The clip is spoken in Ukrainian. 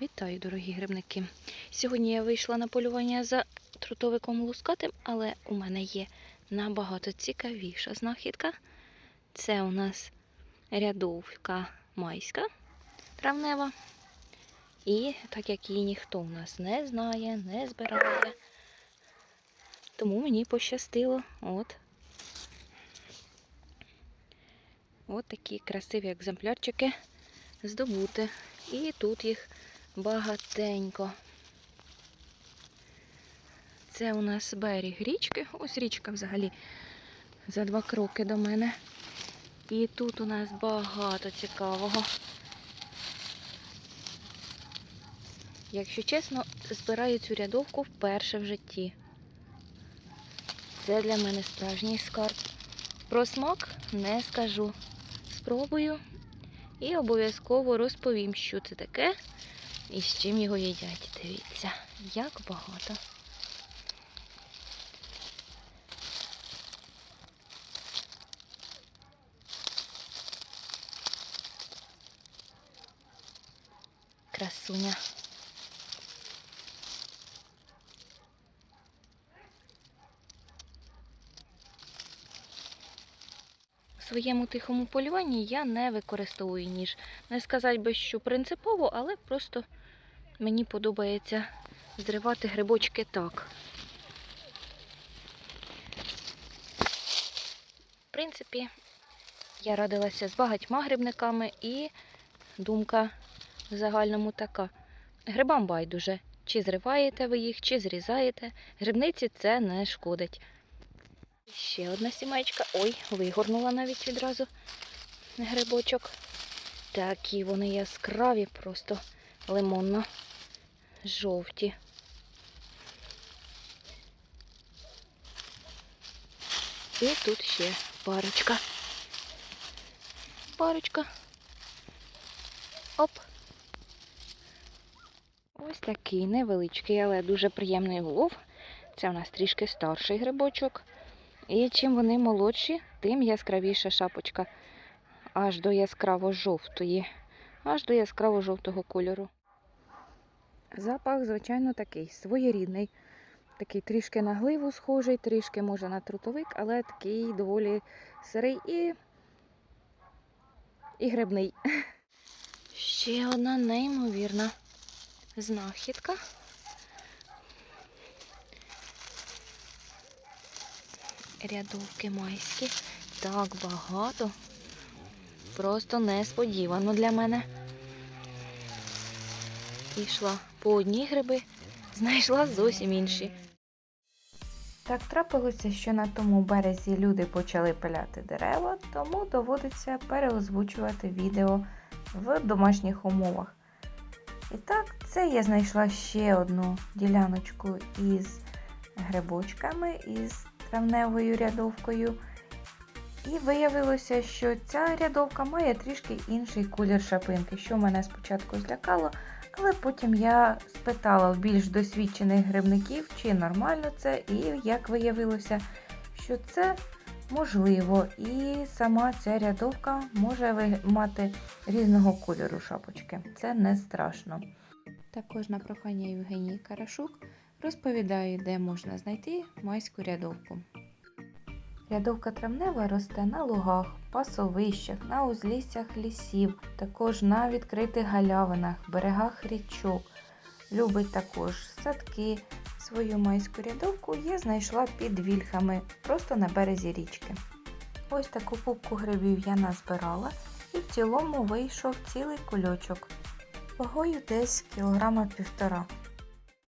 Вітаю, дорогі грибники! Сьогодні я вийшла на полювання за трутовиком лускатим, але у мене є набагато цікавіша знахідка. Це у нас рядовка майська травнева. І так як її ніхто у нас не знає, не збирає, тому мені пощастило. От. От такі красиві екземплярчики здобути. І тут їх багатенько. Це у нас берег річки. Ось річка взагалі за два кроки до мене. І тут у нас багато цікавого. Якщо чесно, збираю цю рядовку вперше в житті. Це для мене справжній скарб. Про смак не скажу. Спробую і обов'язково розповім, що це таке і з чим його їдять. Дивіться, як багато. Красуня. Своєму тихому полюванні я не використовую ніж. Не сказати би, що принципово, але просто мені подобається зривати грибочки так. В принципі, я радилася з багатьма грибниками і думка в загальному така. Грибам байдуже. Чи зриваєте ви їх, чи зрізаєте. Грибниці це не шкодить. Ще одна сімейка. Ой, вигорнула навіть відразу грибочок. Такі вони яскраві, просто лимонно жовті. І тут ще парочка. Парочка. Оп. Ось такий невеличкий, але дуже приємний улов. Це у нас трішки старший грибочок. І чим вони молодші, тим яскравіша шапочка. Аж до яскраво-жовтої, аж до яскраво-жовтого кольору. Запах, звичайно, такий своєрідний. Такий трішки на гливу схожий, трішки може на трутовик, але такий доволі сирий і, і грибний. Ще одна неймовірна знахідка. Рядовки майські. Так багато. Просто несподівано для мене. Пішла по одній гриби, знайшла зовсім інші. Так трапилося, що на тому березі люди почали пиляти дерева, тому доводиться переозвучувати відео в домашніх умовах. І так, це я знайшла ще одну діляночку із грибочками, із травневою рядовкою. І виявилося, що ця рядовка має трішки інший колір шапинки, що мене спочатку злякало, але потім я спитала в більш досвідчених грибників, чи нормально це, і як виявилося, що це можливо. І сама ця рядовка може мати різного кольору шапочки. Це не страшно. Також на прохання Євгенії Карашук розповідає, де можна знайти майську рядовку. Рядовка травнева росте на лугах, пасовищах, на узліссях лісів, також на відкритих галявинах, берегах річок. Любить також садки. Свою майську рядовку я знайшла під вільхами, просто на березі річки. Ось таку пупку грибів я назбирала і в цілому вийшов цілий кульочок. Вагою десь кілограма півтора.